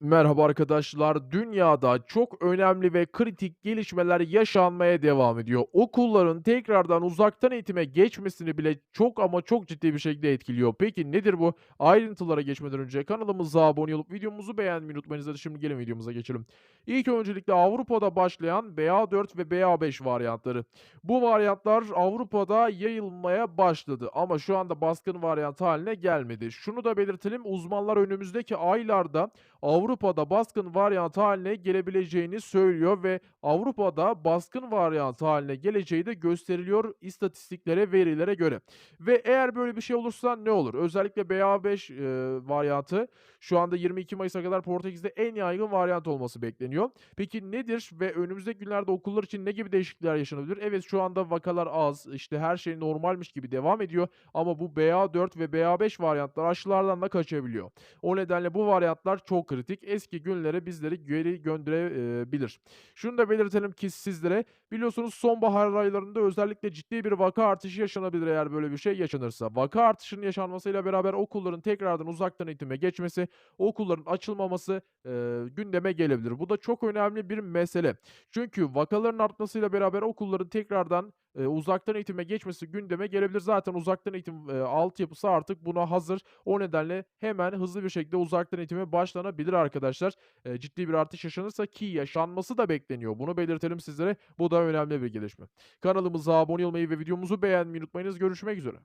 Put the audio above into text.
Merhaba arkadaşlar. Dünyada çok önemli ve kritik gelişmeler yaşanmaya devam ediyor. Okulların tekrardan uzaktan eğitime geçmesini bile çok ama çok ciddi bir şekilde etkiliyor. Peki nedir bu? Ayrıntılara geçmeden önce kanalımıza abone olup videomuzu beğenmeyi unutmayınız. Hadi şimdi gelin videomuza geçelim. İlk öncelikle Avrupa'da başlayan BA4 ve BA5 varyantları. Bu varyantlar Avrupa'da yayılmaya başladı ama şu anda baskın varyant haline gelmedi. Şunu da belirtelim uzmanlar önümüzdeki aylarda Avrupa'da baskın varyant haline gelebileceğini söylüyor ve Avrupa'da baskın varyant haline geleceği de gösteriliyor istatistiklere, verilere göre. Ve eğer böyle bir şey olursa ne olur? Özellikle BA5 eee, varyantı şu anda 22 Mayıs'a kadar Portekiz'de en yaygın varyant olması bekleniyor. Peki nedir ve önümüzdeki günlerde okullar için ne gibi değişiklikler yaşanabilir? Evet şu anda vakalar az, işte her şey normalmiş gibi devam ediyor ama bu BA4 ve BA5 varyantlar aşılardan da kaçabiliyor. O nedenle bu varyantlar çok kritik. Eski günlere bizleri geri gönderebilir. Şunu da belirtelim ki sizlere biliyorsunuz sonbahar aylarında özellikle ciddi bir vaka artışı yaşanabilir eğer böyle bir şey yaşanırsa. Vaka artışının yaşanmasıyla beraber okulların tekrardan uzaktan eğitime geçmesi, okulların açılmaması eee, gündeme gelebilir. Bu da çok önemli bir mesele. Çünkü vakaların artmasıyla beraber okulların tekrardan eee, uzaktan eğitime geçmesi gündeme gelebilir. Zaten uzaktan eğitim eee, altyapısı artık buna hazır. O nedenle hemen hızlı bir şekilde uzaktan eğitime başlanabilir arkadaşlar. Eee, ciddi bir artış yaşanırsa ki yaşanması da bekleniyor. Bunu belirtelim sizlere. Bu da önemli bir gelişme. Kanalımıza abone olmayı ve videomuzu beğenmeyi unutmayınız. Görüşmek üzere.